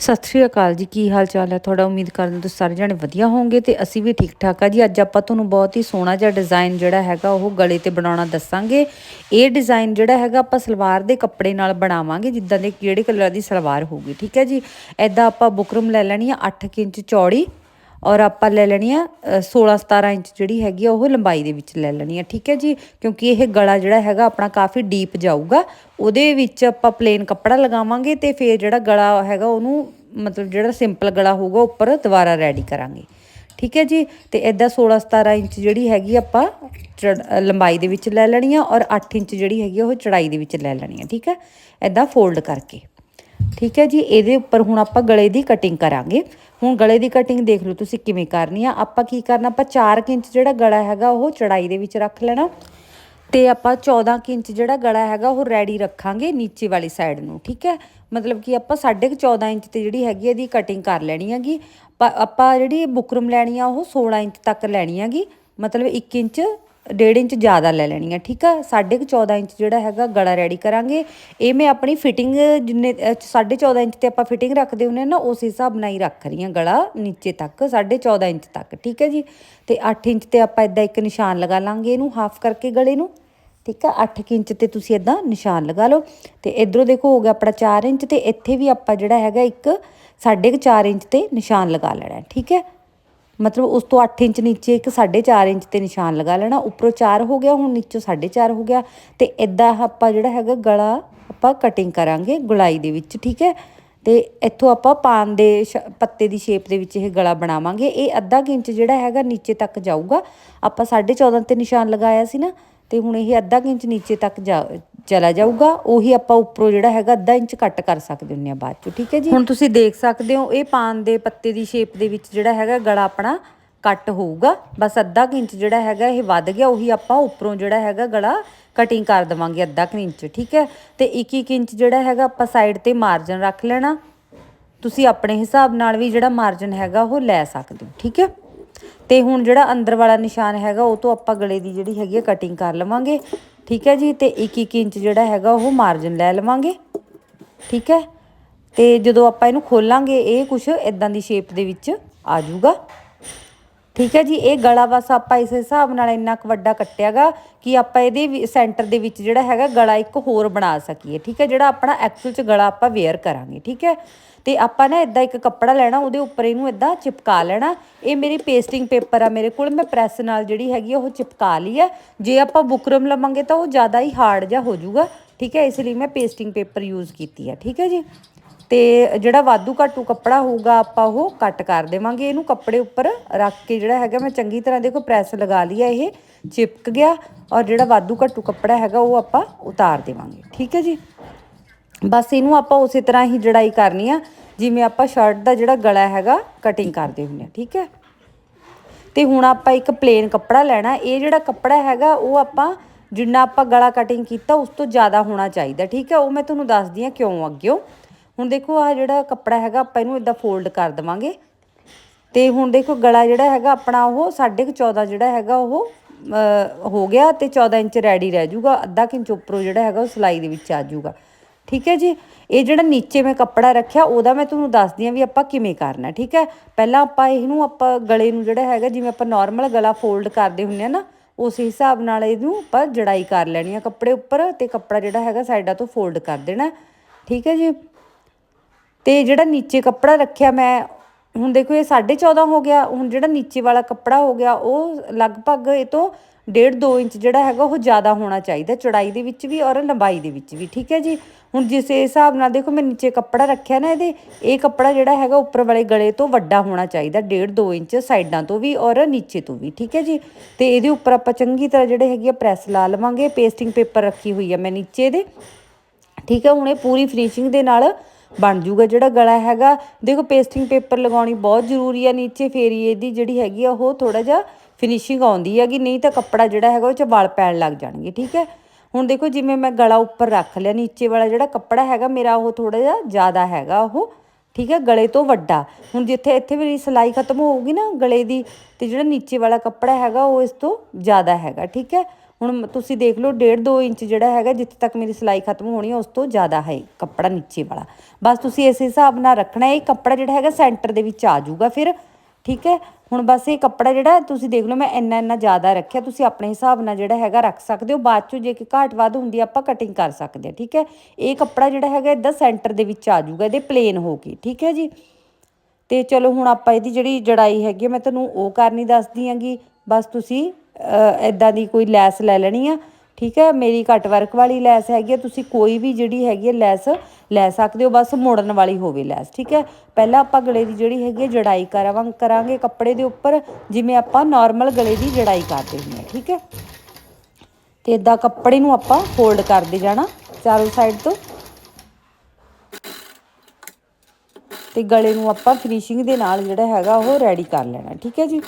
ਸਤਿ ਸ਼੍ਰੀ ਅਕਾਲ ਜੀ, ਕੀ ਹਾਲ ਚਾਲ ਹੈ? ਤੁਹਾਡਾ ਉਮੀਦ ਕਰਦੇ ਹਾਂ ਤੁਸੀਂ ਸਾਰੇ ਜਣੇ ਵਧੀਆ ਹੋਵੋਗੇ ਤੇ ਅਸੀਂ ਵੀ ਠੀਕ ਠਾਕ ਆ ਜੀ। ਅੱਜ ਆਪਾਂ ਤੁਹਾਨੂੰ ਬਹੁਤ ਹੀ ਸੋਹਣਾ ਜਿਹਾ ਡਿਜ਼ਾਈਨ ਜਿਹੜਾ ਹੈਗਾ, ਉਹ ਗਲੇ ਤੇ ਬਣਾਉਣਾ ਦੱਸਾਂਗੇ। ਇਹ ਡਿਜ਼ਾਈਨ ਜਿਹੜਾ ਹੈਗਾ, ਆਪਾਂ ਸਲਵਾਰ ਦੇ ਕੱਪੜੇ ਨਾਲ ਬਣਾਵਾਂਗੇ, ਜਿੱਦਾਂ ਦੇ ਕਿਹੜੇ ਕਲਰ ਦੀ ਸਲਵਾਰ ਹੋਊਗੀ, ਠੀਕ ਹੈ ਜੀ? ਐਦਾਂ ਆਪਾਂ ਬੁਕਰਮ ਲੈ ਲੈਣੀ ਆ 8 ਇੰਚ ਚੌੜੀ। ਔਰ ਆਪਾਂ ਲੈ ਲੈਣੀ ਆ 16 17 ਇੰਚ ਜਿਹੜੀ ਹੈਗੀ ਆ, ਉਹ ਲੰਬਾਈ ਦੇ ਵਿੱਚ ਲੈ ਲੈਣੀ ਆ, ਠੀਕ ਹੈ ਜੀ? ਕਿਉਂਕਿ ਇਹ ਗਲਾ ਜਿਹੜਾ ਹੈਗਾ ਆਪਣਾ ਕਾਫੀ ਡੀਪ ਜਾਊਗਾ। ਉਹਦੇ ਵਿੱਚ ਆਪਾਂ ਪਲੇਨ ਕੱਪੜਾ ਲਗਾਵਾਂਗੇ ਤੇ ਫਿਰ ਜਿਹੜਾ ਗਲਾ ਹੈਗਾ ਉਹਨੂੰ, ਮਤਲਬ ਜਿਹੜਾ ਸਿੰਪਲ ਗਲਾ ਹੋਊਗਾ, ਉੱਪਰ ਦੁਬਾਰਾ ਰੈਡੀ ਕਰਾਂਗੇ। ਠੀਕ ਹੈ ਜੀ? ਤੇ ਇਦਾਂ 16 17 ਇੰਚ ਜਿਹੜੀ ਹੈਗੀ ਆਪਾਂ ਲੰਬਾਈ ਦੇ ਵਿੱਚ ਲੈ ਲੈਣੀ ਆ ਔਰ 8 ਇੰਚ ਜਿਹੜੀ ਹੈਗੀ ਉਹ ਚੜਾਈ ਦੇ ਵਿੱਚ ਲੈ ਲੈਣੀ ਆ, ਠੀਕ ਹੈ? ਇਦਾਂ ਫੋਲਡ ਕਰਕੇ। ਠੀਕ ਹੈ ਜੀ? ਇਹਦੇ ਉੱਪਰ ਹੁਣ ਆਪਾਂ ਗਲੇ ਦੀ ਕਟਿੰਗ ਕਰਾਂਗੇ। ਹੁਣ ਗਲੇ ਦੀ ਕਟਿੰਗ ਦੇਖ ਲਓ ਤੁਸੀਂ ਕਿਵੇਂ ਕਰਨੀ ਆ। ਆਪਾਂ ਕੀ ਕਰਨਾ, ਆਪਾਂ 4 ਇੰਚ ਜਿਹੜਾ ਗਲਾ ਹੈਗਾ, ਉਹ ਚੜਾਈ ਦੇ ਵਿੱਚ ਰੱਖ ਲੈਣਾ। ਤੇ ਆਪਾਂ 14 ਇੰਚ ਜਿਹੜਾ ਗਲਾ ਹੈਗਾ, ਉਹ ਰੈਡੀ ਰੱਖਾਂਗੇ ਨੀਚੇ ਵਾਲੀ ਸਾਈਡ ਨੂੰ, ਠੀਕ ਹੈ? ਮਤਲਬ ਕਿ ਆਪਾਂ 14.5 ਇੰਚ ਤੇ ਜਿਹੜੀ ਹੈਗੀ ਇਹਦੀ ਕਟਿੰਗ ਕਰ ਲੈਣੀ ਹੈਗੀ। ਆਪਾਂ ਜਿਹੜੀ ਬੁਕਰਮ ਲੈਣੀ ਆ, ਉਹ 16 ਇੰਚ ਤੱਕ ਲੈਣੀ ਹੈਗੀ। ਮਤਲਬ 1 ਇੰਚ ਡੇਢ ਇੰਚ ਜ਼ਿਆਦਾ ਲੈ ਲੈਣੀ ਆ, ਠੀਕ ਆ? 14.5 ਇੰਚ ਜਿਹੜਾ ਹੈਗਾ ਗਲਾ ਰੈਡੀ ਕਰਾਂਗੇ। ਇਹ ਮੈਂ ਆਪਣੀ ਫਿਟਿੰਗ ਜਿੰਨੇ 14.5 ਇੰਚ ਤੇ ਆਪਾਂ ਫਿਟਿੰਗ ਰੱਖਦੇ ਹੁੰਨੇ ਨਾ, ਉਸ ਹਿਸਾਬ ਨਾਲ ਹੀ ਰੱਖ ਰਹੀ ਹਾਂ ਗਲਾ ਨੀਚੇ ਤੱਕ 14.5 ਇੰਚ ਤੱਕ, ਠੀਕ ਹੈ ਜੀ? ਤੇ 8 ਇੰਚ ਤੇ ਆਪਾਂ ਇਦਾਂ ਇੱਕ ਨਿਸ਼ਾਨ ਲਗਾ ਲਾਂਗੇ ਇਹਨੂੰ ਹਾਫ ਕਰਕੇ ਗਲੇ ਨੂੰ, ਠੀਕ ਆ? 8 ਇੰਚ ਤੇ ਤੁਸੀਂ ਇਦਾਂ ਨਿਸ਼ਾਨ ਲਗਾ ਲਓ। ਤੇ ਇਧਰੋਂ ਦੇਖੋ, ਹੋ ਗਿਆ ਆਪਣਾ 4 ਇੰਚ ਤੇ ਇੱਥੇ ਵੀ ਆਪਾਂ ਜਿਹੜਾ ਹੈਗਾ ਇੱਕ 4.5 ਇੰਚ ਤੇ ਨਿਸ਼ਾਨ ਲਗਾ ਲੈਣਾ, ਠੀਕ ਹੈ ਮਤਲਬ ਉਸ ਤੋਂ 8 ਇੰਚ ਨੀਚੇ ਇੱਕ 4.5 ਇੰਚ ਤੇ ਨਿਸ਼ਾਨ ਲਗਾ ਲੈਣਾ, ਉੱਪਰੋਂ 4 ਹੋ ਗਿਆ, ਹੁਣ ਨੀਚੋਂ 4.5 ਹੋ ਗਿਆ। ਤੇ ਇਦਾਂ ਆਪਾਂ ਜਿਹੜਾ ਹੈਗਾ ਗਲਾ ਆਪਾਂ ਕਟਿੰਗ ਕਰਾਂਗੇ ਗੁਲਾਈ ਦੇ ਵਿੱਚ, ਠੀਕ ਹੈ? ਤੇ ਇੱਥੋਂ ਆਪਾਂ ਪਾਨ ਦੇ ਪੱਤੇ ਦੀ ਸ਼ੇਪ ਦੇ ਵਿੱਚ ਇਹ ਗਲਾ ਬਣਾਵਾਂਗੇ। ਇਹ ਅੱਧਾ ਇੰਚ ਜਿਹੜਾ ਹੈਗਾ ਨੀਚੇ ਤੱਕ ਜਾਊਗਾ। ਆਪਾਂ 14.5 ਤੇ ਨਿਸ਼ਾਨ ਲਗਾਇਆ ਸੀ ਨਾ, ਤੇ ਹੁਣ ਇਹ ਅੱਧਾ ਇੰਚ ਨੀਚੇ ਤੱਕ ਜਾ ਚਲਾ ਜਾਊਗਾ, ਉਹੀ ਆਪਾਂ ਉੱਪਰੋਂ ਜਿਹੜਾ ਹੈਗਾ ਅੱਧਾ ਇੰਚ ਕੱਟ ਕਰ ਸਕਦੇ ਹੁੰਨੇ ਆ ਬਾਅਦ ਚ, ਠੀਕ ਹੈ ਜੀ? ਹੁਣ ਤੁਸੀਂ ਦੇਖ ਸਕਦੇ ਹੋ, ਇਹ ਪਾਨ ਦੇ ਪੱਤੇ ਦੀ ਸ਼ੇਪ ਦੇ ਵਿੱਚ ਜਿਹੜਾ ਹੈਗਾ ਗਲਾ ਆਪਣਾ ਕੱਟ ਹੋਊਗਾ, ਬਸ ਅੱਧਾ ਇੰਚ ਜਿਹੜਾ ਹੈਗਾ ਇਹ ਵੱਧ ਗਿਆ, ਉਹੀ ਆਪਾਂ ਉੱਪਰੋਂ ਜਿਹੜਾ ਹੈਗਾ ਗਲਾ ਕਟਿੰਗ ਕਰ ਦਵਾਂਗੇ ਅੱਧਾ ਇੰਚ, ਠੀਕ ਹੈ? ਤੇ 1 ਇੰਚ ਜਿਹੜਾ ਹੈਗਾ ਆਪਾਂ ਸਾਈਡ ਤੇ ਮਾਰਜਨ ਰੱਖ ਲੈਣਾ, ਤੁਸੀਂ ਆਪਣੇ ਹਿਸਾਬ ਨਾਲ ਵੀ ਜਿਹੜਾ ਮਾਰਜਨ ਹੈਗਾ ਉਹ ਲੈ ਸਕਦੇ ਹੋ, ਠੀਕ ਹੈ? ਤੇ ਹੁਣ ਜਿਹੜਾ ਅੰਦਰ ਵਾਲਾ ਨਿਸ਼ਾਨ ਹੈਗਾ, ਉਹ ਤੋਂ ਆਪਾਂ ਗਲੇ ਦੀ ਜਿਹੜੀ ਹੈਗੀ ਕਟਿੰਗ ਕਰ ਲਵਾਂਗੇ ਠੀਕ ਹੈ ਜੀ? ਤੇ 1-1 ਇੰਚ ਜਿਹੜਾ ਹੈਗਾ ਉਹ ਮਾਰਜਨ ਲੈ ਲਵਾਂਗੇ। ਠੀਕ ਹੈ? ਤੇ ਜਦੋਂ ਆਪਾਂ ਇਹਨੂੰ ਖੋਲਾਂਗੇ, ਇਹ ਕੁਝ ਇਦਾਂ ਦੀ ਸ਼ੇਪ ਦੇ ਵਿੱਚ ਆ ਜਾਊਗਾ। ਠੀਕ ਹੈ ਜੀ, ਇਹ ਗਲਾ ਬਸ ਆਪਾਂ ਇਸ ਹਿਸਾਬ ਨਾਲ ਇੰਨਾ ਕੁ ਵੱਡਾ ਕੱਟਿਆਗਾ ਕਿ ਆਪਾਂ ਇਹਦੇ ਸੈਂਟਰ ਦੇ ਵਿੱਚ ਜਿਹੜਾ ਹੈਗਾ ਗਲਾ ਇੱਕ ਹੋਰ ਬਣਾ ਸਕੀਏ, ਠੀਕ ਹੈ, ਜਿਹੜਾ ਆਪਣਾ ਐਕਚੁਅਲ ਚ ਗਲਾ ਆਪਾਂ ਵੇਅਰ ਕਰਾਂਗੇ, ਠੀਕ ਹੈ। ਤੇ ਆਪਾਂ ਨਾ ਇਦਾਂ ਇੱਕ ਕੱਪੜਾ ਲੈਣਾ, ਉਹਦੇ ਉੱਪਰ ਇਹਨੂੰ ਇਦਾਂ ਚਿਪਕਾ ਲੈਣਾ। ਇਹ ਮੇਰੀ ਪੇਸਟਿੰਗ ਪੇਪਰ ਆ ਮੇਰੇ ਕੋਲ, ਮੈਂ ਪ੍ਰੈਸ ਨਾਲ ਜਿਹੜੀ ਹੈਗੀ ਉਹ ਚਿਪਕਾ ਲਈ ਹੈ ਜੇ ਆਪਾਂ ਬੁਕਰਮ ਲਵਾਂਗੇ ਤਾਂ ਉਹ ਜ਼ਿਆਦਾ ਹੀ ਹਾਰਡ ਜਿਹਾ ਹੋ ਜਾਊਗਾ ਠੀਕ ਹੈ, ਇਸ ਲਈ ਮੈਂ ਪੇਸਟਿੰਗ ਪੇਪਰ ਯੂਜ਼ ਕੀਤੀ ਹੈ ਠੀਕ ਹੈ ਜੀ। ਤੇ ਜਿਹੜਾ ਵਾਧੂ ਘਾਟੂ ਕੱਪੜਾ ਹੋਊਗਾ ਆਪਾਂ ਉਹ ਕੱਟ ਕਰ ਦੇਵਾਂਗੇ। ਇਹਨੂੰ ਕੱਪੜੇ ਉੱਪਰ ਰੱਖ ਕੇ ਜਿਹੜਾ ਹੈਗਾ, ਮੈਂ ਚੰਗੀ ਤਰ੍ਹਾਂ ਦੇਖੋ ਪ੍ਰੈਸ ਲਗਾ ਲਈ ਇਹ ਚਿਪਕ ਗਿਆ ਔਰ ਜਿਹੜਾ ਵਾਧੂ ਘਾਟੂ ਕੱਪੜਾ ਹੈਗਾ ਉਹ ਆਪਾਂ ਉਤਾਰ ਦੇਵਾਂਗੇ। ਠੀਕ ਹੈ ਜੀ? ਬਸ ਇਹਨੂੰ ਆਪਾਂ ਉਸੇ ਤਰ੍ਹਾਂ ਹੀ ਜੜਾਈ ਕਰਨੀ ਆ, ਜਿਵੇਂ ਆਪਾਂ ਸ਼ਰਟ ਦਾ ਜਿਹੜਾ ਗਲਾ ਹੈਗਾ ਕਟਿੰਗ ਕਰਦੇ ਹੁੰਦੇ ਆ। ਠੀਕ ਹੈ? ਤੇ ਹੁਣ ਆਪਾਂ ਇੱਕ ਪਲੇਨ ਕੱਪੜਾ ਲੈਣਾ, ਇਹ ਜਿਹੜਾ ਕੱਪੜਾ ਹੈਗਾ ਉਹ ਆਪਾਂ ਜਿੰਨਾ ਆਪਾਂ ਗਲਾ ਕਟਿੰਗ ਕੀਤਾ ਉਸ ਤੋਂ ਜ਼ਿਆਦਾ ਹੋਣਾ ਚਾਹੀਦਾ। ਠੀਕ ਹੈ? ਉਹ ਮੈਂ ਤੁਹਾਨੂੰ ਦੱਸਦੀ ਆ ਕਿਉਂ ਅੱਗਿਓ। ਹੁਣ ਦੇਖੋ ਆਹ ਜਿਹੜਾ ਕੱਪੜਾ ਹੈਗਾ, ਆਪਾਂ ਇਹਨੂੰ ਇਦਾਂ ਫੋਲਡ ਕਰ ਦਵਾਂਗੇ। ਤੇ ਹੁਣ ਦੇਖੋ ਗਲਾ ਜਿਹੜਾ ਹੈਗਾ, ਆਪਣਾ ਉਹ 14.5 ਜਿਹੜਾ ਹੈਗਾ, ਉਹ ਹੋ ਗਿਆ ਤੇ 14 ਇੰਚ ਰੈਡੀ ਰਹਿ ਜਾਊਗਾ। ਅੱਧਾ ਇੰਚ ਉੱਪਰੋਂ ਜਿਹੜਾ ਹੈਗਾ, ਉਹ ਸਲਾਈ ਦੇ ਵਿੱਚ ਆ ਜਾਊਗਾ। ਠੀਕ ਹੈ ਜੀ? ਇਹ ਜਿਹੜਾ ਨੀਚੇ ਮੈਂ ਕੱਪੜਾ ਰੱਖਿਆ, ਉਹਦਾ ਮੈਂ ਤੁਹਾਨੂੰ ਦੱਸਦੀ ਆ ਵੀ ਆਪਾਂ ਕਿਵੇਂ ਕਰਨਾ ਠੀਕ ਹੈ? ਪਹਿਲਾਂ ਆਪਾਂ ਇਹਨੂੰ ਆਪਾਂ ਗਲੇ ਨੂੰ ਜਿਹੜਾ ਹੈਗਾ, ਜਿਵੇਂ ਆਪਾਂ ਨਾਰਮਲ ਗਲਾ ਫੋਲਡ ਕਰਦੇ ਹੁੰਨੇ ਆ ਨਾ, ਉਸ ਹਿਸਾਬ ਨਾਲ ਇਹਨੂੰ ਆਪਾਂ ਜੜਾਈ ਕਰ ਲੈਣੀ ਆ ਕੱਪੜੇ ਉੱਪਰ ਤੇ ਕੱਪੜਾ ਜਿਹੜਾ ਹੈਗਾ ਸਾਈਡਾਂ ਤੋਂ ਫੋਲਡ ਕਰ ਦੇਣਾ ਠੀਕ ਹੈ ਜੀ? ਤੇ ਜਿਹੜਾ ਨੀਚੇ ਕੱਪੜਾ ਰੱਖਿਆ ਮੈਂ, ਹੁਣ ਦੇਖੋ ਇਹ 14.5 ਹੋ ਗਿਆ, ਹੁਣ ਜਿਹੜਾ ਨੀਚੇ ਵਾਲਾ ਕੱਪੜਾ ਹੋ ਗਿਆ, ਉਹ ਲਗਭਗ ਇਹ ਤੋਂ 1.5 2 ਇੰਚ ਜਿਹੜਾ ਹੈਗਾ, ਉਹ ਜ਼ਿਆਦਾ ਹੋਣਾ ਚਾਹੀਦਾ, ਚੌੜਾਈ ਦੇ ਵਿੱਚ ਵੀ ਔਰ ਲੰਬਾਈ ਦੇ ਵਿੱਚ ਵੀ, ਠੀਕ ਹੈ ਜੀ? ਹੁਣ ਜਿਸ ਹਿਸਾਬ ਨਾਲ ਦੇਖੋ ਮੈਂ ਨੀਚੇ ਕੱਪੜਾ ਰੱਖਿਆ ਨਾ ਇਹਦੇ, ਇਹ ਕੱਪੜਾ ਜਿਹੜਾ ਹੈਗਾ ਉੱਪਰ ਵਾਲੇ ਗਲੇ ਤੋਂ ਵੱਡਾ ਹੋਣਾ ਚਾਹੀਦਾ 1.5 2 ਇੰਚ ਸਾਈਡਾਂ ਤੋਂ ਵੀ ਔਰ ਨੀਚੇ ਤੋਂ ਵੀ, ਠੀਕ ਹੈ ਜੀ? ਤੇ ਇਹਦੇ ਉੱਪਰ ਆਪਾਂ ਚੰਗੀ ਤਰ੍ਹਾਂ ਜਿਹੜੇ ਹੈਗੀ ਆ ਪ੍ਰੈਸ ਲਾ ਲਵਾਂਗੇ, ਪੇਸਟਿੰਗ ਪੇਪਰ ਰੱਖੀ ਹੋਈ ਆ ਮੈਂ ਨੀਚੇ ਦੇ, ਠੀਕ ਹੈ? ਹੁਣ ਇਹ ਪੂਰੀ ਫਿਨਿਸ਼ਿੰਗ ਦੇ ਨਾਲ ਬਣ ਜੂਗਾ ਜਿਹੜਾ ਗਲਾ ਹੈਗਾ। ਦੇਖੋ ਪੇਸਟਿੰਗ ਪੇਪਰ ਲਗਾਉਣੀ ਬਹੁਤ ਜ਼ਰੂਰੀ ਆ, ਨੀਚੇ ਫੇਰੀ ਇਹਦੀ ਜਿਹੜੀ ਹੈਗੀ ਆ, ਉਹ ਥੋੜਾ ਜਿਹਾ ਫਿਨਿਸ਼ਿੰਗ ਆਉਂਦੀ ਹੈਗੀ ਨਹੀਂ ਤਾਂ ਕੱਪੜਾ ਜਿਹੜਾ ਹੈਗਾ ਉਹ ਚ ਵਲ ਪੈਣ ਲੱਗ ਜਾਣਗੇ, ਠੀਕ ਹੈ? ਹੁਣ ਦੇਖੋ ਜਿਵੇਂ ਮੈਂ ਗਲਾ ਉੱਪਰ ਰੱਖ ਲਿਆ, ਨੀਚੇ ਵਾਲਾ ਜਿਹੜਾ ਕੱਪੜਾ ਹੈਗਾ ਮੇਰਾ ਉਹ ਥੋੜਾ ਜਿਹਾ ਜ਼ਿਆਦਾ ਹੈਗਾ ਉਹ, ਠੀਕ ਹੈ? ਗਲੇ ਤੋਂ ਵੱਡਾ। ਹੁਣ ਜਿੱਥੇ ਇੱਥੇ ਮੇਰੀ ਸਲਾਈ ਖਤਮ ਹੋਊਗੀ ਨਾ ਗਲੇ ਦੀ ਤੇ ਜਿਹੜਾ ਨੀਚੇ ਵਾਲਾ ਕੱਪੜਾ ਹੈਗਾ ਉਹ ਇਸ ਤੋਂ ਜ਼ਿਆਦਾ ਹੈਗਾ, ਠੀਕ ਹੈ? ਹੁਣ ਤੁਸੀਂ ਦੇਖ ਲਓ 1.5 2 ਇੰਚ ਜਿਹੜਾ ਹੈਗਾ ਜਿੱਥੇ ਤੱਕ ਮੇਰੀ ਸਿਲਾਈ ਖਤਮ ਹੋਣੀ ਉਸ ਤੋਂ ਜ਼ਿਆਦਾ ਹੈ ਕੱਪੜਾ ਨੀਚੇ ਵਾਲਾ। ਬਸ ਤੁਸੀਂ ਇਸ ਹਿਸਾਬ ਨਾਲ ਰੱਖਣਾ ਹੈ। ਇਹ ਕੱਪੜਾ ਜਿਹੜਾ ਹੈਗਾ ਸੈਂਟਰ ਦੇ ਵਿੱਚ ਆ ਜਾਊਗਾ ਫਿਰ ਠੀਕ ਹੈ? ਹੁਣ ਬਸ ਇਹ ਕੱਪੜਾ ਜਿਹੜਾ ਤੁਸੀਂ ਦੇਖ ਲਓ ਮੈਂ ਇੰਨਾ ਇੰਨਾ ਜ਼ਿਆਦਾ ਰੱਖਿਆ ਤੁਸੀਂ ਆਪਣੇ ਹਿਸਾਬ ਨਾਲ ਜਿਹੜਾ ਹੈਗਾ ਰੱਖ ਸਕਦੇ ਹੋ ਬਾਅਦ ਚੋਂ ਜੇ ਕਿ ਘਾਟ ਵੱਧ ਹੁੰਦੀ ਆਪਾਂ ਕਟਿੰਗ ਕਰ ਸਕਦੇ ਹਾਂ ਠੀਕ ਹੈ? ਇਹ ਕੱਪੜਾ ਜਿਹੜਾ ਹੈਗਾ ਇਦਾਂ ਸੈਂਟਰ ਦੇ ਵਿੱਚ ਆ ਜਾਊਗਾ ਇਹਦੇ ਪਲੇਨ ਹੋ ਕੇ ਠੀਕ ਹੈ ਜੀ? ਤੇ ਚਲੋ ਹੁਣ ਆਪਾਂ ਇਹਦੀ ਜਿਹੜੀ ਜੜਾਈ ਹੈਗੀ ਆ, ਮੈਂ ਤੁਹਾਨੂੰ ਉਹ ਕਰਨੀ ਦੱਸਦੀ ਆਂਗੀ ਬਸ ਤੁਸੀਂ ਇਦਾਂ ਦੀ ਕੋਈ ਲੈਸ ਲੈ ਲੈਣੀ ਆ, ਠੀਕ ਹੈ? ਮੇਰੀ ਘੱਟ ਵਰਕ ਵਾਲੀ ਲੈਸ ਹੈਗੀ ਆ, ਤੁਸੀਂ ਕੋਈ ਵੀ ਜਿਹੜੀ ਹੈਗੀ ਹੈ ਲੈਸ ਲੈ ਸਕਦੇ ਹੋ, ਬਸ ਮੋੜਨ ਵਾਲੀ ਹੋਵੇ ਲੈਸ, ਠੀਕ ਹੈ? ਪਹਿਲਾਂ ਆਪਾਂ ਗਲੇ ਦੀ ਜਿਹੜੀ ਹੈਗੀ ਹੈ ਜੜਾਈ ਕਰਾਵਾਂ, ਕਰਾਂਗੇ ਕੱਪੜੇ ਦੇ ਉੱਪਰ, ਜਿਵੇਂ ਆਪਾਂ ਨਾਰਮਲ ਗਲੇ ਦੀ ਜੜਾਈ ਕਰਦੇ ਹੁੰਦੇ ਹਾਂ, ਠੀਕ ਹੈ? ਤੇ ਇਦਾਂ ਕੱਪੜੇ ਨੂੰ ਆਪਾਂ ਫੋਲਡ ਕਰਦੇ ਜਾਣਾ, ਚਾਰੋਂ ਸਾਈਡ ਤੋਂ। ਤੇ ਗਲੇ ਨੂੰ ਆਪਾਂ ਫਿਨਿਸ਼ਿੰਗ ਦੇ ਨਾਲ ਜਿਹੜਾ ਹੈਗਾ ਉਹ ਰੈਡੀ ਕਰ ਲੈਣਾ, ਠੀਕ ਹੈ ਜੀ?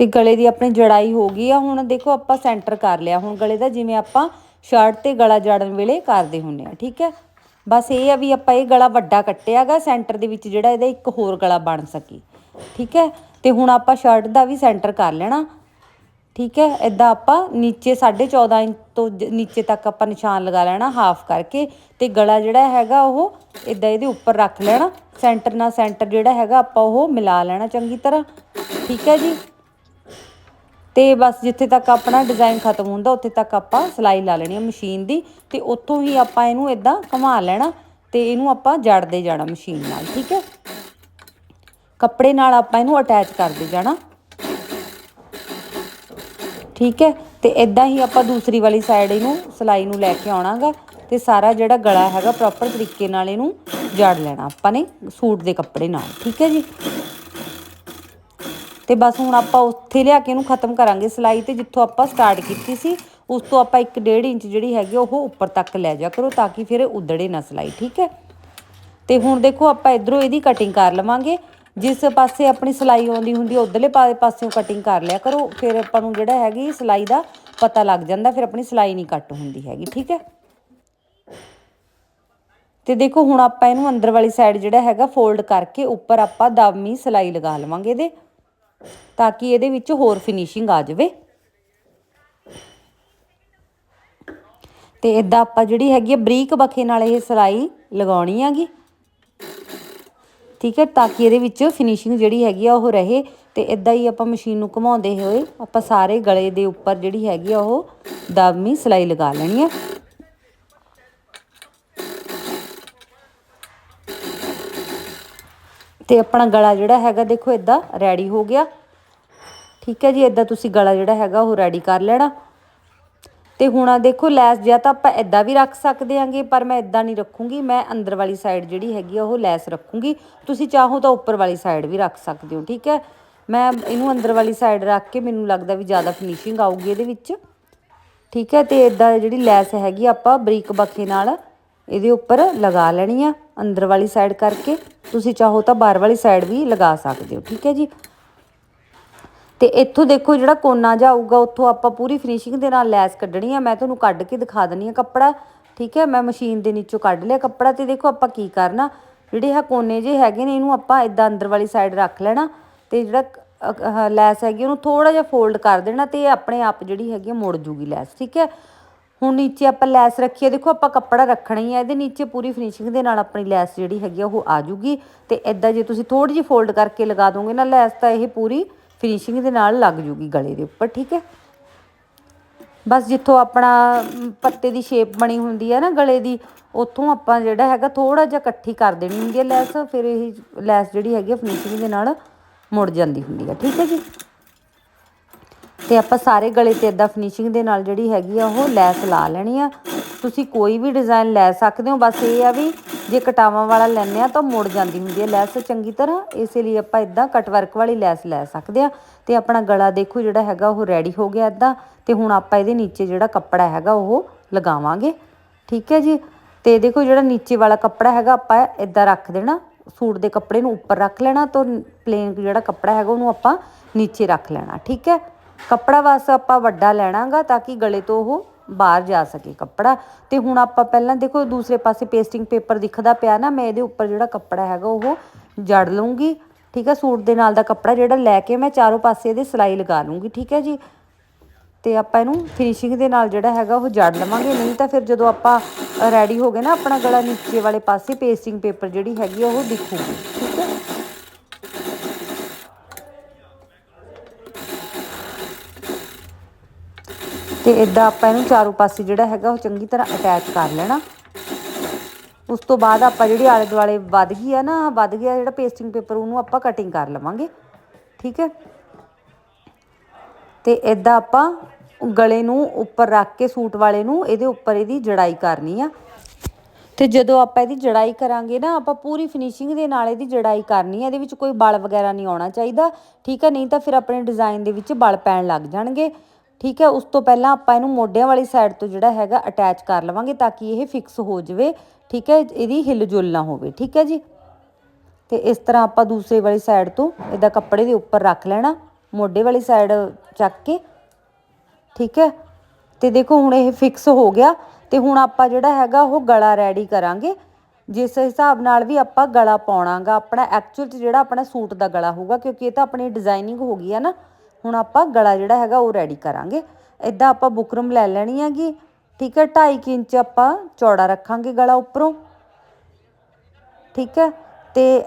ਤੇ ਗਲੇ ਦੀ ਆਪਣੀ ਜੜਾਈ ਹੋ ਗਈ ਆ, ਹੁਣ ਦੇਖੋ ਆਪਾਂ ਸੈਂਟਰ ਕਰ ਲਿਆ। ਹੁਣ ਗਲੇ ਦਾ ਜਿਵੇਂ ਆਪਾਂ ਸ਼ਰਟ ਤੇ ਗਲਾ ਜੜਨ ਵੇਲੇ ਕਰਦੇ ਹੁੰਨੇ ਆ, ਠੀਕ ਹੈ ਬਸ ਇਹ ਆ ਵੀ ਆਪਾਂ ਇਹ ਗਲਾ ਵੱਡਾ ਕੱਟਿਆਗਾ ਸੈਂਟਰ ਦੇ ਵਿੱਚ ਜਿਹੜਾ ਇਹਦਾ ਇੱਕ ਹੋਰ ਗਲਾ ਬਣ ਸਕੀ, ਠੀਕ ਹੈ ਤੇ ਹੁਣ ਆਪਾਂ ਸ਼ਰਟ ਦਾ ਵੀ ਸੈਂਟਰ ਕਰ ਲੈਣਾ, ਠੀਕ ਹੈ ਇਦਾਂ ਆਪਾਂ ਨੀਚੇ 14.5 ਇੰਚ ਤੋਂ ਜ- ਨੀਚੇ ਤੱਕ ਆਪਾਂ ਨਿਸ਼ਾਨ ਲਗਾ ਲੈਣਾ ਹਾਫ ਕਰਕੇ, ਤੇ ਗਲਾ ਜਿਹੜਾ ਹੈਗਾ ਉਹ ਇਦਾਂ ਇਹਦੇ ਉੱਪਰ ਰੱਖ ਲੈਣਾ ਸੈਂਟਰ ਨਾਲ ਸੈਂਟਰ ਜਿਹੜਾ ਹੈਗਾ ਆਪਾਂ ਉਹ ਮਿਲਾ ਲੈਣਾ ਚੰਗੀ ਤਰ੍ਹਾਂ, ਠੀਕ ਹੈ ਜੀ? ਤੇ ਬਸ ਜਿੱਥੇ ਤੱਕ ਆਪਣਾ ਡਿਜ਼ਾਈਨ ਖਤਮ ਹੁੰਦਾ, ਉੱਥੇ ਤੱਕ ਆਪਾਂ ਸਿਲਾਈ ਲਾ ਲੈਣੀ ਹੈ ਮਸ਼ੀਨ ਦੀ ਤੇ ਉੱਥੋਂ ਹੀ ਆਪਾਂ ਇਹਨੂੰ ਇਦਾਂ ਘੁਮਾ ਲੈਣਾ ਤੇ ਇਹਨੂੰ ਆਪਾਂ ਜੜਦੇ ਜਾਣਾ ਮਸ਼ੀਨ ਨਾਲ, ਠੀਕ ਹੈ? ਕੱਪੜੇ ਨਾਲ ਆਪਾਂ ਇਹਨੂੰ ਅਟੈਚ ਕਰਦੇ ਜਾਣਾ, ਠੀਕ ਹੈ? ਤੇ ਇਦਾਂ ਹੀ ਆਪਾਂ ਦੂਸਰੀ ਵਾਲੀ ਸਾਈਡ ਇਹਨੂੰ ਸਿਲਾਈ ਨੂੰ ਲੈ ਕੇ ਆਉਣਾਗਾ ਤੇ ਸਾਰਾ ਜਿਹੜਾ ਗਲਾ ਹੈਗਾ ਪ੍ਰੋਪਰ ਤਰੀਕੇ ਨਾਲ ਇਹਨੂੰ ਜੜ ਲੈਣਾ ਆਪਾਂ ਨੇ ਸੂਟ ਦੇ ਕੱਪੜੇ ਨਾਲ, ਠੀਕ ਹੈ ਜੀ? ਤੇ ਬਸ ਹੁਣ ਆਪਾਂ ਉੱਥੇ ਲਿਆ ਕੇ ਇਹਨੂੰ ਖਤਮ ਕਰਾਂਗੇ ਸਿਲਾਈ ਤੇ ਜਿੱਥੋਂ ਆਪਾਂ ਸਟਾਰਟ ਕੀਤੀ ਸੀ, ਉਸ ਤੋਂ ਆਪਾਂ 1.5 ਇੰਚ ਜਿਹੜੀ ਹੈਗੀ ਉਹ ਉੱਪਰ ਤੱਕ ਲੈ ਜਾ ਕਰੋ ਤਾਂ ਕਿ ਫਿਰ ਉਧੜੇ ਨਾ ਸਿਲਾਈ, ਠੀਕ ਹੈ? ਤੇ ਹੁਣ ਦੇਖੋ ਆਪਾਂ ਇਧਰੋਂ ਇਹਦੀ ਕਟਿੰਗ ਕਰ ਲਵਾਂਗੇ, ਜਿਸ ਪਾਸੇ ਆਪਣੀ ਸਿਲਾਈ ਆਉਂਦੀ ਹੁੰਦੀ ਹੈ ਉਧਰਲੇ ਪਾਸਿਓਂ ਕਟਿੰਗ ਕਰ ਲਿਆ ਕਰੋ, ਫਿਰ ਆਪਾਂ ਨੂੰ ਜਿਹੜਾ ਹੈਗੀ ਸਿਲਾਈ ਦਾ ਪਤਾ ਲੱਗ ਜਾਂਦਾ, ਫਿਰ ਆਪਣੀ ਸਿਲਾਈ ਨਹੀਂ ਕੱਟ ਹੁੰਦੀ ਹੈਗੀ, ਠੀਕ ਹੈ? ਤੇ ਦੇਖੋ ਹੁਣ ਆਪਾਂ ਇਹਨੂੰ ਅੰਦਰ ਵਾਲੀ ਸਾਈਡ ਜਿਹੜਾ ਹੈਗਾ ਫੋਲਡ ਕਰਕੇ ਉੱਪਰ ਆਪਾਂ ਦਾਵਮੀ ਸਿਲਾਈ ਲਗਾ ਲਵਾਂਗੇ ਇਹਦੇ। ਤਾਂ ਕਿ ਇਹਦੇ ਵਿੱਚ ਹੋਰ ਫਿਨਿਸ਼ਿੰਗ ਆ ਜਾਵੇ। ਤੇ ਇਦਾਂ ਆਪਾਂ ਜਿਹੜੀ ਹੈਗੀ ਆ ਬਰੀਕ ਬਖੇ ਨਾਲ ਇਹ ਸਿਲਾਈ ਲਗਾਉਣੀ ਹੈਗੀ। ਠੀਕ ਹੈ, ਤਾਂ ਕਿ ਇਹਦੇ ਵਿੱਚ ਫਿਨਿਸ਼ਿੰਗ ਜਿਹੜੀ ਹੈਗੀ ਆ ਉਹ ਰਹੇ ਤੇ ਇਦਾਂ ਹੀ ਆਪਾਂ ਮਸ਼ੀਨ ਨੂੰ ਘੁਮਾਉਂਦੇ ਹੋਏ ਆਪਾਂ ਸਾਰੇ ਗਲੇ ਦੇ ਉੱਪਰ ਜਿਹੜੀ ਹੈਗੀ ਆ ਉਹ ਦਾਵਮੀ ਸਿਲਾਈ ਲਗਾ ਲੈਣੀ ਹੈ ਤੇ ਆਪਣਾ ਗਲਾ ਜਿਹੜਾ ਹੈਗਾ ਦੇਖੋ ਇਦਾਂ ਰੈਡੀ ਹੋ ਗਿਆ। ਠੀਕ ਹੈ ਜੀ ਇਦਾਂ ਤੁਸੀਂ ਗਲਾ ਜਿਹੜਾ ਹੈਗਾ ਉਹ ਰੈਡੀ ਕਰ ਲੈਣਾ। ਤੇ ਹੁਣ ਆ ਦੇਖੋ ਲੈਸ ਜਾਂ ਤਾਂ ਆਪਾਂ ਇਦਾਂ ਵੀ ਰੱਖ ਸਕਦੇ ਆਂਗੇ, ਪਰ ਮੈਂ ਇਦਾਂ ਨਹੀਂ ਰੱਖੂੰਗੀ। ਮੈਂ ਅੰਦਰ ਵਾਲੀ ਸਾਈਡ ਜਿਹੜੀ ਹੈਗੀ ਆ ਉਹ ਲੈਸ ਰੱਖੂੰਗੀ। ਤੁਸੀਂ ਚਾਹੋ ਤਾਂ ਉੱਪਰ ਵਾਲੀ ਸਾਈਡ ਵੀ ਰੱਖ ਸਕਦੇ ਹੋ, ਠੀਕ ਹੈ? ਮੈਂ ਇਹਨੂੰ ਅੰਦਰ ਵਾਲੀ ਸਾਈਡ ਰੱਖ ਕੇ ਮੈਨੂੰ ਲੱਗਦਾ ਵੀ ਜ਼ਿਆਦਾ ਫਿਨਿਸ਼ਿੰਗ ਆਊਗੀ ਇਹਦੇ ਵਿੱਚ। ਠੀਕ ਹੈ, ਤੇ ਇਦਾਂ ਜਿਹੜੀ ਲੈਸ ਹੈਗੀ ਆਪਾਂ ਬਰੀਕ ਬਖੇ ਨਾਲ ਇਹਦੇ ਉੱਪਰ ਲਗਾ ਲੈਣੀ ਆ ਅੰਦਰ ਵਾਲੀ ਸਾਈਡ ਕਰਕੇ। ਤੁਸੀਂ ਚਾਹੋ ਤਾਂ ਬਾਹਰ ਵਾਲੀ ਸਾਈਡ ਵੀ ਲਗਾ ਸਕਦੇ ਹੋ, ਠੀਕ ਹੈ ਜੀ? ਤੇ ਇੱਥੋਂ ਦੇਖੋ ਜਿਹੜਾ ਕੋਨਾ ਜਾਊਗਾ, ਉੱਥੋਂ ਆਪਾਂ ਪੂਰੀ ਫਿਨਿਸ਼ਿੰਗ ਦੇ ਨਾਲ ਲੈਸ ਕੱਢਣੀ ਆ। ਮੈਂ ਤੁਹਾਨੂੰ ਕੱਢ ਕੇ ਦਿਖਾ ਦਨੀ ਆ ਕੱਪੜਾ, ਠੀਕ ਹੈ? ਮੈਂ ਮਸ਼ੀਨ ਦੇ ਨੀਚੋਂ ਕੱਢ ਲਿਆ ਕੱਪੜਾ ਤੇ ਦੇਖੋ ਆਪਾਂ ਕੀ ਕਰਨਾ। ਜਿਹੜੇ ਆ ਕੋਨੇ ਜੇ ਹੈਗੇ ਨੇ, ਇਹਨੂੰ ਆਪਾਂ ਇਦਾਂ ਅੰਦਰ ਵਾਲੀ ਸਾਈਡ ਰੱਖ ਲੈਣਾ ਤੇ ਜਿਹੜਾ ਲੈਸ ਹੈਗੀ ਉਹਨੂੰ ਥੋੜਾ ਜਿਹਾ ਫੋਲਡ ਕਰ ਦੇਣਾ ਤੇ ਇਹ ਆਪਣੇ ਆਪ ਜਿਹੜੀ ਹੈਗੀ ਆ, ਮੁੜ ਜੂਗੀ ਲੈਸ, ਠੀਕ ਹੈ? ਹੁਣ ਨੀਚੇ ਆਪਾਂ ਲੈਸ ਰੱਖੀ ਹੈ, ਦੇਖੋ ਆਪਾਂ ਕੱਪੜਾ ਰੱਖਣਾ ਹੀ ਹੈ, ਇਹਦੇ ਨੀਚੇ ਪੂਰੀ ਫਿਨਿਸ਼ਿੰਗ ਦੇ ਨਾਲ ਆਪਣੀ ਲੈਸ ਜਿਹੜੀ ਹੈਗੀ ਆ, ਉਹ ਆ ਜੂਗੀ ਤੇ ਇਦਾਂ ਜੇ ਤੁਸੀਂ ਥੋੜੀ ਜਿਹੀ ਫੋਲਡ ਕਰਕੇ ਲਗਾ ਦੋਗੇ ਨਾ ਲੈਸ, ਤਾਂ ਇਹ ਪੂਰੀ ਫਿਨਿਸ਼ਿੰਗ ਦੇ ਨਾਲ ਲੱਗ ਜੂਗੀ ਗਲੇ ਦੇ ਉੱਪਰ, ਠੀਕ ਹੈ? ਬਸ ਜਿੱਥੋਂ ਆਪਣਾ ਪੱਤੇ ਦੀ ਸ਼ੇਪ ਬਣੀ ਹੁੰਦੀ ਹੈ ਨਾ ਗਲੇ ਦੀ, ਉੱਥੋਂ ਆਪਾਂ ਜਿਹੜਾ ਹੈਗਾ ਥੋੜਾ ਜਿਹਾ ਇਕੱਠੀ ਕਰ ਦੇਣੀ ਹੁੰਦੀ ਹੈ ਲੈਸ, ਫਿਰ ਇਹ ਲੈਸ ਜਿਹੜੀ ਹੈਗੀ ਫਿਨਿਸ਼ਿੰਗ ਦੇ ਨਾਲ ਮੁੜ ਜਾਂਦੀ ਹੁੰਦੀ ਹੈ, ਠੀਕ ਹੈ ਜੀ? ਤੇ ਆਪਾਂ ਸਾਰੇ ਗਲੇ ਤੇ ਇਦਾਂ ਫਿਨਿਸ਼ਿੰਗ ਦੇ ਨਾਲ ਜਿਹੜੀ ਹੈਗੀ ਆ, ਉਹ ਲੈਸ ਲਾ ਲੈਣੀ ਆ। ਤੁਸੀਂ ਕੋਈ ਵੀ ਡਿਜ਼ਾਈਨ ਲੈ ਸਕਦੇ ਹੋ, ਬਸ ਇਹ ਆ ਵੀ ਜੇ ਕਟਾਵਾਂ ਵਾਲਾ ਲੈਣੇ ਆ ਤਾਂ ਮੁੜ ਜਾਂਦੀ ਹੁੰਦੀ ਹੈ ਲੈਸ। ਚੰਗੀ ਤਰ੍ਹਾਂ ਇਸੇ ਲਈ ਆਪਾਂ ਇਦਾਂ ਕਟ ਵਰਕ ਵਾਲੀ ਲੈਸ ਲੈ ਸਕਦੇ ਆ। ਤੇ ਆਪਣਾ ਗਲਾ ਦੇਖੋ ਜਿਹੜਾ ਹੈਗਾ, ਉਹ ਰੈਡੀ ਹੋ ਗਿਆ ਇਦਾਂ ਤੇ ਹੁਣ ਆਪਾਂ ਇਹਦੇ ਨੀਚੇ ਜਿਹੜਾ ਕੱਪੜਾ ਹੈਗਾ, ਉਹ ਲਗਾਵਾਂਗੇ। ਠੀਕ ਹੈ ਜੀ? ਤੇ ਦੇਖੋ ਜਿਹੜਾ ਨੀਚੇ ਵਾਲਾ ਕੱਪੜਾ ਹੈਗਾ, ਆਪਾਂ ਇਦਾਂ ਰੱਖ ਦੇਣਾ। ਸੂਟ ਦੇ ਕੱਪੜੇ ਨੂੰ ਉੱਪਰ ਰੱਖ ਲੈਣਾ, ਤਾਂ ਪਲੇਨ ਜਿਹੜਾ ਕੱਪੜਾ ਹੈਗਾ, ਉਹਨੂੰ ਆਪਾਂ ਨੀਚੇ ਰੱਖ ਲੈਣਾ। ਠੀਕ ਹੈ? ਕੱਪੜਾ ਵਾਸਤੇ ਆਪਾਂ ਵੱਡਾ ਲੈਣਾਗਾ ਤਾਂ ਕਿ ਗਲੇ ਤੋਂ ਉਹ ਬਾਹਰ ਜਾ ਸਕੇ ਕੱਪੜਾ। ਤੇ ਹੁਣ ਆਪਾਂ ਪਹਿਲਾਂ ਦੇਖੋ, ਦੂਸਰੇ ਪਾਸੇ ਪੇਸਟਿੰਗ ਪੇਪਰ ਦਿਖਦਾ ਪਿਆ ਨਾ, ਮੈਂ ਇਹਦੇ ਉੱਪਰ ਜਿਹੜਾ ਕੱਪੜਾ ਹੈਗਾ ਉਹ ਜੜ ਲੂੰਗੀ ਠੀਕ ਹੈ ਸੂਟ ਦੇ ਨਾਲ ਦਾ ਕੱਪੜਾ ਜਿਹੜਾ ਲੈ ਕੇ ਮੈਂ ਚਾਰੋਂ ਪਾਸੇ ਇਹਦੇ ਸਿਲਾਈ ਲਗਾ ਲੂੰਗੀ ਠੀਕ ਹੈ ਜੀ। ਤੇ ਆਪਾਂ ਇਹਨੂੰ ਫਿਨਿਸ਼ਿੰਗ ਦੇ ਨਾਲ ਜਿਹੜਾ ਹੈਗਾ ਉਹ ਜੜ ਲਵਾਂਗੇ, ਨਹੀਂ ਤਾਂ ਫਿਰ ਜਦੋਂ ਆਪਾਂ ਰੈਡੀ ਹੋ ਗਏ ਨਾ ਆਪਣਾ ਗਲਾ ਨੀਚੇ ਵਾਲੇ ਪਾਸੇ ਪੇਸਟਿੰਗ ਪੇਪਰ ਜਿਹੜੀ ਹੈਗੀ ਆ ਉਹ ਦਿਖੂਗੀ, ਠੀਕ ਹੈ ਤੇ ਇਦਾਂ ਆਪਾਂ ਇਹਨੂੰ ਚਾਰੋਂ ਪਾਸੇ ਜਿਹੜਾ ਹੈਗਾ ਉਹ ਚੰਗੀ ਤਰ੍ਹਾਂ ਅਟੈਚ ਕਰ ਲੈਣਾ। ਉਸ ਤੋਂ ਬਾਅਦ ਆਪਾਂ ਜਿਹੜੀ ਆਲੇ ਦੁਆਲੇ ਵੱਧ ਗਈ ਆ ਨਾ, ਵੱਧ ਗਿਆ ਜਿਹੜਾ ਪੇਸਟਿੰਗ ਪੇਪਰ ਉਹਨੂੰ ਆਪਾਂ ਕਟਿੰਗ ਕਰ ਲਵਾਂਗੇ। ਠੀਕ ਹੈ? ਤੇ ਇਦਾਂ ਆਪਾਂ ਗਲੇ ਨੂੰ ਉੱਪਰ ਰੱਖ ਕੇ, ਸੂਟ ਵਾਲੇ ਨੂੰ ਇਹਦੇ ਉੱਪਰ ਇਹਦੀ ਜੜਾਈ ਕਰਨੀ ਆ। ਤੇ ਜਦੋਂ ਆਪਾਂ ਇਹਦੀ ਜੜਾਈ ਕਰਾਂਗੇ ਨਾ, ਆਪਾਂ ਪੂਰੀ ਫਿਨਿਸ਼ਿੰਗ ਦੇ ਨਾਲ ਇਹਦੀ ਜੜਾਈ ਕਰਨੀ ਹੈ ਇਹਦੇ ਵਿੱਚ ਕੋਈ ਬਲ ਵਗੈਰਾ ਨਹੀਂ ਆਉਣਾ ਚਾਹੀਦਾ। ਠੀਕ ਹੈ ਨਹੀਂ ਤਾਂ ਫਿਰ ਆਪਣੇ ਡਿਜ਼ਾਈਨ ਦੇ ਵਿੱਚ ਬਲ ਪੈਣ ਲੱਗ ਜਾਣਗੇ। ਠੀਕ ਹੈ, ਉਸ ਤੋਂ ਪਹਿਲਾਂ ਆਪਾਂ ਇਹਨੂੰ ਮੋਢਿਆਂ ਵਾਲੀ ਸਾਈਡ ਤੋਂ ਜਿਹੜਾ ਹੈਗਾ ਅਟੈਚ ਕਰ ਲਵਾਂਗੇ ਤਾਂ ਕਿ ਇਹ ਫਿਕਸ ਹੋ ਜਾਵੇ, ਠੀਕ ਹੈ, ਇਹਦੀ ਹਿਲ ਜੁਲ ਨਾ ਹੋਵੇ, ਠੀਕ ਹੈ ਜੀ? ਤੇ ਇਸ ਤਰ੍ਹਾਂ ਆਪਾਂ ਦੂਸਰੇ ਵਾਲੀ ਸਾਈਡ ਤੋਂ ਇਹਦਾ ਕੱਪੜੇ ਦੇ ਉੱਪਰ ਰੱਖ ਲੈਣਾ, ਮੋਢੇ ਵਾਲੀ ਸਾਈਡ ਚੱਕ ਕੇ, ਠੀਕ ਹੈ? ਤੇ ਦੇਖੋ, ਹੁਣ ਇਹ ਫਿਕਸ ਹੋ ਗਿਆ ਤੇ ਹੁਣ ਆਪਾਂ ਜਿਹੜਾ ਹੈਗਾ ਉਹ ਗਲਾ ਰੈਡੀ ਕਰਾਂਗੇ। ਜਿਸ ਹਿਸਾਬ ਨਾਲ ਵੀ ਆਪਾਂ ਗਲਾ ਪਾਉਣਾਗਾ, ਆਪਣਾ ਐਕਚੁਅਲ ਚ ਜਿਹੜਾ ਆਪਣਾ ਸੂਟ ਦਾ ਗਲਾ ਹੋਊਗਾ, ਕਿਉਂਕਿ ਇਹ ਤਾਂ ਆਪਣੀ ਡਿਜ਼ਾਈਨਿੰਗ ਹੋ ਗਈ ਹੈ ਨਾ। ਹੁਣ ਆਪਾਂ ਗਲਾ ਜਿਹੜਾ ਹੈਗਾ ਉਹ ਰੈਡੀ ਕਰਾਂਗੇ। ਇਦਾਂ ਆਪਾਂ ਬੁਕਰਮ ਲੈ ਲੈਣੀ ਹੈਗੀ। ਠੀਕ ਹੈ 2.5 ਇੰਚ ਆਪਾਂ ਚੌੜਾ ਰੱਖਾਂਗੇ ਗਲਾ ਉੱਪਰੋਂ। ਠੀਕ ਹੈ, ਤੇ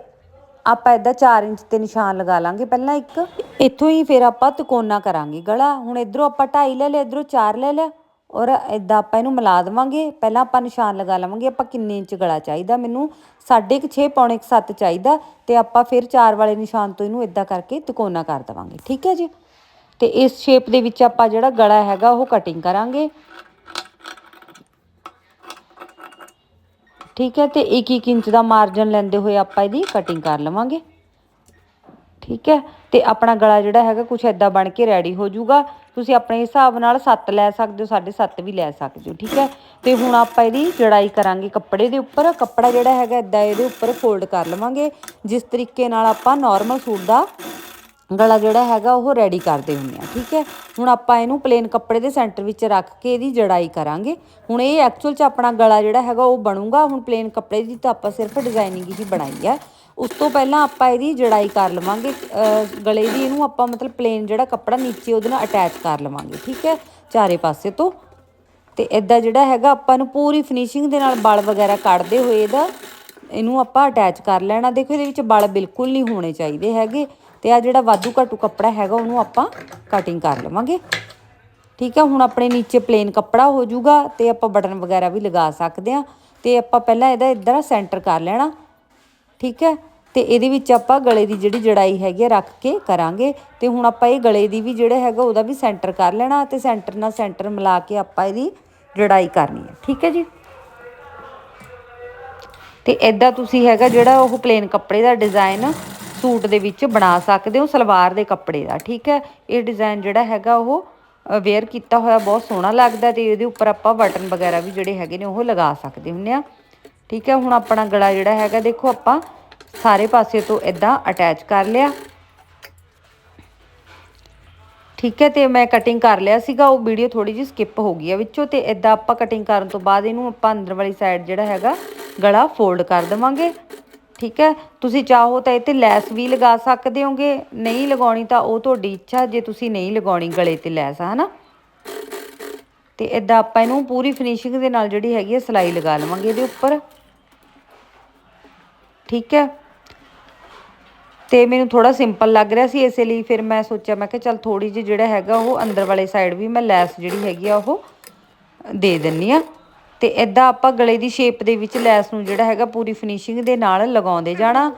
ਆਪਾਂ ਇਦਾਂ 4 ਇੰਚ ਤੇ ਨਿਸ਼ਾਨ ਲਗਾ ਲਾਂਗੇ ਪਹਿਲਾਂ ਇੱਕ। ਇੱਥੋਂ ਹੀ ਫਿਰ ਆਪਾਂ ਤਿਕੋਨਾ ਕਰਾਂਗੇ ਗਲਾ। ਹੁਣ ਇਧਰੋਂ ਆਪਾਂ 2.5 ਲੈ ਲਿਆ, ਇਧਰੋਂ 4 ਲੈ ਲਿਆ। ਔਰ ਇਦਾਂ ਆਪਾਂ ਇਹਨੂੰ ਮਿਲਾ ਦੇਵਾਂਗੇ। ਪਹਿਲਾਂ ਆਪਾਂ ਨਿਸ਼ਾਨ ਲਗਾ ਲਵਾਂਗੇ। ਆਪਾਂ ਕਿੰਨੇ ਇੰਚ ਗਲਾ ਚਾਹੀਦਾ? ਮੈਨੂੰ 6.5 ਪੌਣੇ 7 ਚਾਹੀਦਾ। ਤੇ ਆਪਾਂ ਫਿਰ 4 ਵਾਲੇ ਨਿਸ਼ਾਨ ਤੋਂ ਇਹਨੂੰ ਇਦਾਂ ਕਰਕੇ ਤਿਕੋਨਾ ਕਰ ਦੇਵਾਂਗੇ। ਠੀਕ ਹੈ ਜੀ? ਤੇ ਇਸ ਸ਼ੇਪ ਦੇ ਵਿੱਚ ਆਪਾਂ ਜਿਹੜਾ ਗਲਾ ਹੈਗਾ ਉਹ ਕਟਿੰਗ ਕਰਾਂਗੇ। ਠੀਕ ਹੈ, ਤੇ 1-1 ਇੰਚ ਦਾ ਮਾਰਜਨ ਲੈਂਦੇ ਹੋਏ ਆਪਾਂ ਇਹਦੀ ਕਟਿੰਗ ਕਰ ਲਵਾਂਗੇ। ਠੀਕ ਹੈ, ਤੇ ਆਪਣਾ ਗਲਾ ਜਿਹੜਾ ਹੈਗਾ ਕੁਝ ਐਦਾਂ ਬਣ ਕੇ ਰੈਡੀ ਹੋ ਜਾਊਗਾ। ਤੁਸੀਂ ਆਪਣੇ ਹਿਸਾਬ ਨਾਲ 7 ਲੈ ਸਕਦੇ ਹੋ 7.5 ਵੀ ਲੈ ਸਕਦੇ ਹੋ, ਠੀਕ ਹੈ। ਤੇ ਹੁਣ ਆਪਾਂ ਇਹਦੀ ਜੜਾਈ ਕਰਾਂਗੇ ਕੱਪੜੇ ਦੇ ਉੱਪਰ। ਕੱਪੜਾ ਜਿਹੜਾ ਹੈਗਾ ਐਦਾਂ ਇਹਦੇ ਉੱਪਰ ਫੋਲਡ ਕਰ ਲਵਾਂਗੇ। ਜਿਸ ਤਰੀਕੇ ਨਾਲ ਆਪਾਂ ਨਾਰਮਲ ਸੂਟ ਦਾ ਗਲਾ ਜਿਹੜਾ ਹੈਗਾ ਉਹ ਰੈਡੀ ਕਰਦੇ ਹੁੰਦੇ ਆ, ਠੀਕ ਹੈ? ਹੁਣ ਆਪਾਂ ਇਹਨੂੰ ਪਲੇਨ ਕੱਪੜੇ ਦੇ ਸੈਂਟਰ ਵਿੱਚ ਰੱਖ ਕੇ ਇਹਦੀ ਜੜਾਈ ਕਰਾਂਗੇ। ਹੁਣ ਇਹ ਐਕਚੁਅਲ 'ਚ ਆਪਣਾ ਗਲਾ ਜਿਹੜਾ ਹੈਗਾ ਉਹ ਬਣੂਗਾ। ਹੁਣ ਪਲੇਨ ਕੱਪੜੇ ਦੀ ਤਾਂ ਆਪਾਂ ਸਿਰਫ ਡਿਜ਼ਾਈਨਿੰਗ ਹੀ ਬਣਾਈ ਹੈ ਉਸ ਤੋਂ ਪਹਿਲਾਂ ਆਪਾਂ ਇਹਦੀ ਜੜਾਈ ਕਰ ਲਵਾਂਗੇ। ਗਲੇ ਦੀ ਇਹਨੂੰ ਆਪਾਂ ਮਤਲਬ ਪਲੇਨ ਜਿਹੜਾ ਕੱਪੜਾ ਨੀਚੇ ਉਹਦੇ ਨਾਲ ਅਟੈਚ ਕਰ ਲਵਾਂਗੇ, ਠੀਕ ਹੈ? ਚਾਰੇ ਪਾਸੇ ਤੋਂ। ਤੇ ਇਦਾਂ ਜਿਹੜਾ ਹੈਗਾ ਆਪਾਂ ਨੂੰ ਪੂਰੀ ਫਿਨਿਸ਼ਿੰਗ ਦੇ ਨਾਲ ਬਲ ਵਗੈਰਾ ਕੱਢਦੇ ਹੋਏ ਇਹਦਾ ਇਹਨੂੰ ਆਪਾਂ ਅਟੈਚ ਕਰ ਲੈਣਾ। ਦੇਖੋ ਇਹਦੇ ਵਿੱਚ ਬਲ ਬਿਲਕੁਲ ਨਹੀਂ ਹੋਣੇ ਚਾਹੀਦੇ ਹੈਗੇ। ਤੇ ਆ ਜਿਹੜਾ ਵਾਧੂ ਘਾਟੂ ਕੱਪੜਾ ਹੈਗਾ, ਉਹਨੂੰ ਆਪਾਂ ਕਟਿੰਗ ਕਰ ਲਵਾਂਗੇ। ਠੀਕ ਹੈ ਹੁਣ ਆਪਣੇ ਨੀਚੇ ਪਲੇਨ ਕੱਪੜਾ ਹੋ ਜਾਊਗਾ ਤੇ ਆਪਾਂ ਬਟਨ ਵਗੈਰਾ ਵੀ ਲਗਾ ਸਕਦੇ ਆ। ਤੇ ਆਪਾਂ ਪਹਿਲਾਂ ਇਹਦਾ ਇਧਰ ਸੈਂਟਰ ਕਰ ਲੈਣਾ, ਠੀਕ ਹੈ ਤੇ ਇਹਦੇ ਵਿੱਚ ਆਪਾਂ ਗਲੇ ਦੀ ਜਿਹੜੀ ਜੜਾਈ ਹੈਗੀ ਰੱਖ ਕੇ ਕਰਾਂਗੇ। ਤੇ ਹੁਣ ਆਪਾਂ ਇਹ ਗਲੇ ਦੀ ਵੀ ਜਿਹੜਾ ਹੈਗਾ, ਉਹਦਾ ਵੀ ਸੈਂਟਰ ਕਰ ਲੈਣਾ ਤੇ ਸੈਂਟਰ ਨਾਲ ਸੈਂਟਰ ਮਿਲਾ ਕੇ ਆਪਾਂ ਇਹਦੀ ਜੜਾਈ ਕਰਨੀ ਹੈ ਠੀਕ ਹੈ ਜੀ? ਤੇ ਇਦਾਂ ਤੁਸੀਂ ਹੈਗਾ ਜਿਹੜਾ ਉਹ ਪਲੇਨ ਕੱਪੜੇ ਦਾ ਡਿਜ਼ਾਈਨ ਸੂਟ ਦੇ ਵਿੱਚ ਬਣਾ ਸਕਦੇ ਹੋ, ਸਲਵਾਰ ਦੇ ਕੱਪੜੇ ਦਾ, ਠੀਕ ਹੈ? ਇਹ ਡਿਜ਼ਾਈਨ ਜਿਹੜਾ ਹੈਗਾ ਉਹ ਵੇਅਰ ਕੀਤਾ ਹੋਇਆ ਬਹੁਤ ਸੋਹਣਾ ਲੱਗਦਾ ਤੇ ਇਹਦੇ ਉੱਪਰ ਆਪਾਂ ਬਟਨ ਵਗੈਰਾ ਵੀ ਜਿਹੜੇ ਹੈਗੇ ਨੇ ਉਹ ਲਗਾ ਸਕਦੇ ਹੁੰਨੇ ਆ ਠੀਕ ਹੈ, ਹੁਣ ਆਪਣਾ ਗਲਾ ਜਿਹੜਾ ਹੈਗਾ ਦੇਖੋ ਆਪਾਂ ਸਾਰੇ ਪਾਸੇ ਤੋਂ ਇਦਾਂ ਅਟੈਚ ਕਰ ਲਿਆ। ਠੀਕ ਹੈ, ਤੇ ਮੈਂ ਕਟਿੰਗ ਕਰ ਲਿਆ ਸੀਗਾ, ਉਹ ਵੀਡੀਓ ਥੋੜੀ ਜਿਹੀ ਸਕਿਪ ਹੋ ਗਈ ਆ ਵਿੱਚੋਂ ਤੇ ਇਦਾਂ ਆਪਾਂ ਕਟਿੰਗ ਕਰਨ ਤੋਂ ਬਾਅਦ ਇਹਨੂੰ ਆਪਾਂ ਅੰਦਰ ਵਾਲੀ ਸਾਈਡ ਜਿਹੜਾ ਹੈਗਾ, ਗਲਾ ਫੋਲਡ ਕਰ ਦੇਵਾਂਗੇ। ਠੀਕ ਹੈ? ਤੁਸੀਂ ਚਾਹੋ ਤਾਂ ਇਹ ਤੇ ਲੈਸ ਵੀ ਲਗਾ ਸਕਦੇ ਹੋਗੇ। ਨਹੀਂ ਲਗਾਉਣੀ ਤਾਂ ਉਹ ਤੁਹਾਡੀ ਇੱਛਾ ਜੇ ਤੁਸੀਂ ਨਹੀਂ ਲਗਾਉਣੀ ਗਲੇ ਤੇ ਲੈਸ, ਹਨਾ? ਤੇ ਇਦਾਂ ਆਪਾਂ ਇਹਨੂੰ ਪੂਰੀ ਫਿਨਿਸ਼ਿੰਗ ਦੇ ਨਾਲ ਜਿਹੜੀ ਹੈਗੀ ਹੈ, ਸਲਾਈ ਲਗਾ ਲਵਾਂਗੇ ਇਹਦੇ ਉੱਪਰ। ਠੀਕ ਹੈ? ਤੇ ਮੈਨੂੰ ਥੋੜਾ ਸਿੰਪਲ ਲੱਗ ਰਿਹਾ ਸੀ ਇਸੇ ਲਈ ਫਿਰ ਮੈਂ ਸੋਚਿਆ, ਮੈਂ ਕਿਹਾ ਚਲ ਥੋੜੀ ਜਿਹੀ ਜਿਹੜਾ ਹੈਗਾ ਉਹ ਅੰਦਰ ਵਾਲੇ ਸਾਈਡ ਵੀ ਮੈਂ ਲੈਸ ਜਿਹੜੀ ਹੈਗੀ ਆ ਉਹ ਦੇ ਦਿੰਨੀ ਆ। ਤੇ ਇਦਾਂ ਆਪਾਂ ਗਲੇ ਦੀ ਸ਼ੇਪ ਦੇ ਵਿੱਚ ਲੈਸ ਨੂੰ ਜਿਹੜਾ ਹੈਗਾ ਪੂਰੀ ਫਿਨਿਸ਼ਿੰਗ ਦੇ ਨਾਲ ਲਗਾਉਂਦੇ ਜਾਣਾ।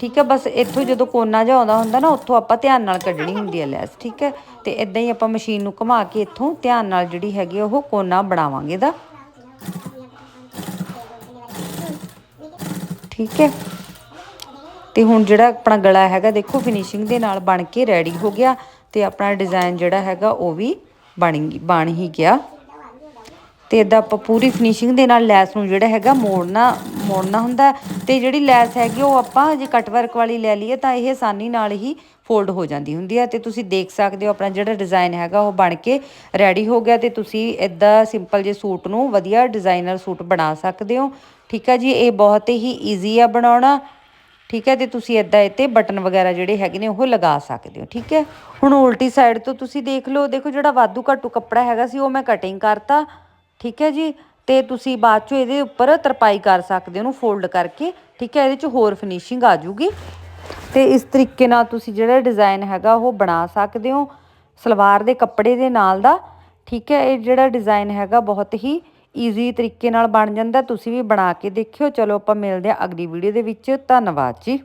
ਠੀਕ ਹੈ, ਬਸ ਇੱਥੋਂ ਜਦੋਂ ਕੋਨਾ ਜਿਹਾ ਆਉਂਦਾ ਹੁੰਦਾ ਨਾ, ਉੱਥੋਂ ਆਪਾਂ ਧਿਆਨ ਨਾਲ ਕੱਢਣੀ ਹੁੰਦੀ ਹੈ ਲੈਸ, ਠੀਕ ਹੈ। ਤੇ ਇਦਾਂ ਹੀ ਆਪਾਂ ਮਸ਼ੀਨ ਨੂੰ ਘੁਮਾ ਕੇ ਇੱਥੋਂ ਧਿਆਨ ਨਾਲ ਜਿਹੜੀ ਹੈਗੀ ਉਹ ਕੋਨਾ ਬਣਾਵਾਂਗੇ ਦਾ ਠੀਕ ਹੈ। ਤੇ ਹੁਣ ਜਿਹੜਾ ਆਪਣਾ ਗਲਾ ਹੈਗਾ, ਦੇਖੋ ਫਿਨਿਸ਼ਿੰਗ ਦੇ ਨਾਲ ਬਣ ਕੇ ਰੈਡੀ ਹੋ ਗਿਆ ਤੇ ਆਪਣਾ ਡਿਜ਼ਾਈਨ ਜਿਹੜਾ ਹੈਗਾ, ਉਹ ਵੀ ਬਣ ਬਣ ਹੀ ਗਿਆ। ਤੇ ਇਦਾਂ ਆਪਾਂ ਪੂਰੀ ਫਿਨਿਸ਼ਿੰਗ ਦੇ ਨਾਲ ਲੈਸ ਨੂੰ ਜਿਹੜਾ ਹੈਗਾ ਮੋੜਨਾ ਮੋੜਨਾ ਹੁੰਦਾ ਤੇ ਜਿਹੜੀ ਲੈਸ ਹੈਗੀ ਉਹ ਆਪਾਂ ਜੇ ਕਟ ਵਰਕ ਵਾਲੀ ਲੈ ਲਈਏ ਤਾਂ ਇਹ ਆਸਾਨੀ ਨਾਲ ਹੀ ਫੋਲਡ ਹੋ ਜਾਂਦੀ ਹੁੰਦੀ ਹੈ ਤੇ ਤੁਸੀਂ ਦੇਖ ਸਕਦੇ ਹੋ ਆਪਣਾ ਜਿਹੜਾ ਡਿਜ਼ਾਈਨ ਹੈਗਾ ਉਹ ਬਣ ਕੇ ਰੈਡੀ ਹੋ ਗਿਆ ਤੇ ਤੁਸੀਂ ਇਦਾਂ ਸਿੰਪਲ ਜੇ ਸੂਟ ਨੂੰ ਵਧੀਆ ਡਿਜ਼ਾਈਨਰ ਸੂਟ ਬਣਾ ਸਕਦੇ ਹੋ। ਠੀਕ ਹੈ ਜੀ, ਇਹ ਬਹੁਤ ਹੀ ਈਜ਼ੀ ਆ ਬਣਾਉਣਾ। ਠੀਕ ਹੈ ਤੇ ਤੁਸੀਂ ਇਦਾਂ 'ਤੇ ਬਟਨ ਵਗੈਰਾ ਜਿਹੜੇ ਹੈਗੇ ਨੇ ਉਹ ਲਗਾ ਸਕਦੇ ਹੋ। ਠੀਕ ਹੈ, ਹੁਣ ਉਲਟੀ ਸਾਈਡ ਤੋਂ ਤੁਸੀਂ ਦੇਖ ਲਓ, ਦੇਖੋ ਜਿਹੜਾ ਵਾਧੂ ਘਾਟੂ ਕੱਪੜਾ ਹੈਗਾ ਸੀ ਉਹ ਮੈਂ ਕਟਿੰਗ ਕਰਤਾ। ਠੀਕ ਹੈ ਜੀ? ਤੇ ਤੁਸੀਂ ਬਾਅਦ ਚੋਂ ਇਹਦੇ ਉੱਪਰ ਤਰਪਾਈ ਕਰ ਸਕਦੇ ਹੋ, ਉਹਨੂੰ ਫੋਲਡ ਕਰਕੇ, ਠੀਕ ਹੈ? ਇਹਦੇ ਚ ਹੋਰ ਫਿਨਿਸ਼ਿੰਗ ਆ ਜੂਗੀ ਤੇ ਇਸ ਤਰੀਕੇ ਨਾਲ ਤੁਸੀਂ ਜਿਹੜਾ ਡਿਜ਼ਾਈਨ ਹੈਗਾ, ਉਹ ਬਣਾ ਸਕਦੇ ਹੋ, ਸਲਵਾਰ ਦੇ ਕੱਪੜੇ ਦੇ ਨਾਲ ਦਾ, ਠੀਕ ਹੈ? ਇਹ ਜਿਹੜਾ ਡਿਜ਼ਾਈਨ ਹੈਗਾ, ਬਹੁਤ ਹੀ ਈਜ਼ੀ ਤਰੀਕੇ ਨਾਲ ਬਣ ਜਾਂਦਾ, ਤੁਸੀਂ ਵੀ ਬਣਾ ਕੇ ਦੇਖਿਓ। ਚਲੋ ਆਪਾਂ ਮਿਲਦੇ ਹਾਂ ਅਗਲੀ ਵੀਡੀਓ ਦੇ ਵਿੱਚ। ਧੰਨਵਾਦ ਜੀ।